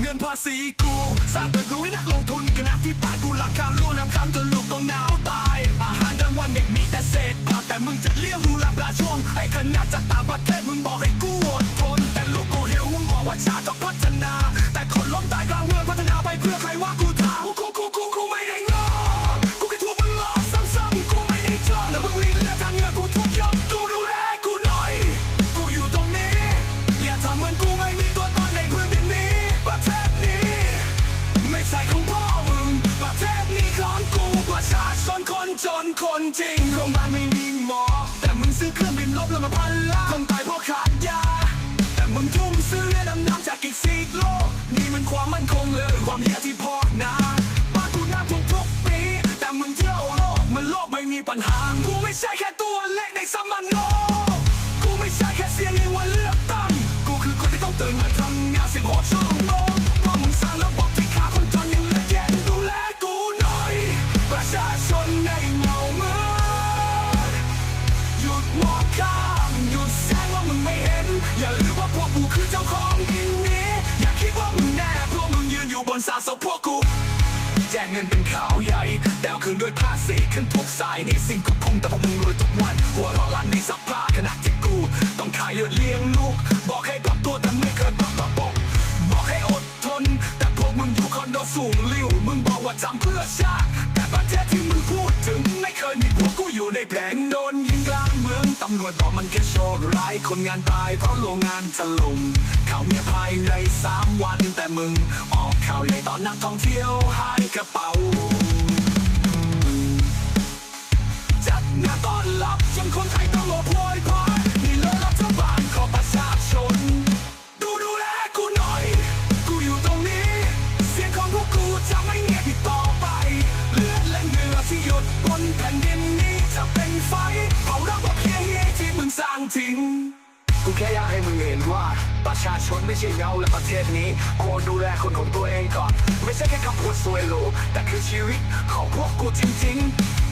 เงินภาษีกูสร้างตึกรู้ในักลงทุนกันนะที่ปากูหลักคำรั่วนนำคำจนลูกต้องหนาวตา จนคนจริงโรงพยาบาลไม่มีหมอ แต่มึงซื้อเครื่องบินลบแล้วมาพันล้านคนตายเพราะขาดยา แต่มึงทุ่มซื้อเรือดำน้ำจากอีกซีกโลก นี่มันความมั่นคงเลยความเฮียที่พอกนาบ้านกูน้ำท่วมทุกปี แต่มึงเที่ยวโลก มันโลกไม่มีปัญหา กูไม่ใช่แค่ตัวเล็กในสมโนกูไม่ใช่แค่เสียงในวันเลือกตั้ง กูคือคนที่ต้องตื่นมาทำงานเสิบหกชั่วโมง อย่าลืมว่าพวกกูคือเจ้าของดินนี้อย่าคิดว่ามึงแน่พวกมึงยืนอยู่บนสาสพวกกูแจกเงินเป็นข่าวใหญ่แต่คืนด้วยภาษีขึ้นทุกสายในสิ่งก็คงแต่พวกมึงรวยทุกวัน หัวร้อนลั่นในสภาขณะที่กู ต้องขายเลือดเลี้ยงลูก บอกให้ปรับตัวแต่ไม่เคยปรับระบบบอกให้อดทน แต่พวกมึงอยู่คอนโดสูงลิ่วมึงบอกว่าจำเพื่อชาติแต่ประเทศที่มึงพูดถึงไม่เคยมีพวกกูอยู่ในแผงโดำรวจบอกมันแค่โชคร้ายคนงานตายเพราะโรงงานถล่มข่าวเมียภายในสามวันแต่มึง ออกข่าวใหญ่ตอนนักท่องเที่ยวหายกระเป๋า จัดงานต้อนรับจนคนไทยต้องรอพลอยพายนี่เลยรัฐบาลของประชาชน ดูดูแลกูหน่อย กูอยู่ตรงนี้ เสียงของพวกกูจะไม่เงียบอีกต่อไป เลือดและเหงื่อที่หยดบนแผ่นดินนี้จะเป็นไฟเผาระบบางทิ้งกูแค่อยากให้มึงเห็นว่า ประชาชนไม่ใช่เงาและประเทศนี้ควรดูแลคนของตัวเองก่อน ไม่ใช่แค่คำพูดสวยหรูแต่คือชีวิตของพวกกูจริง ๆ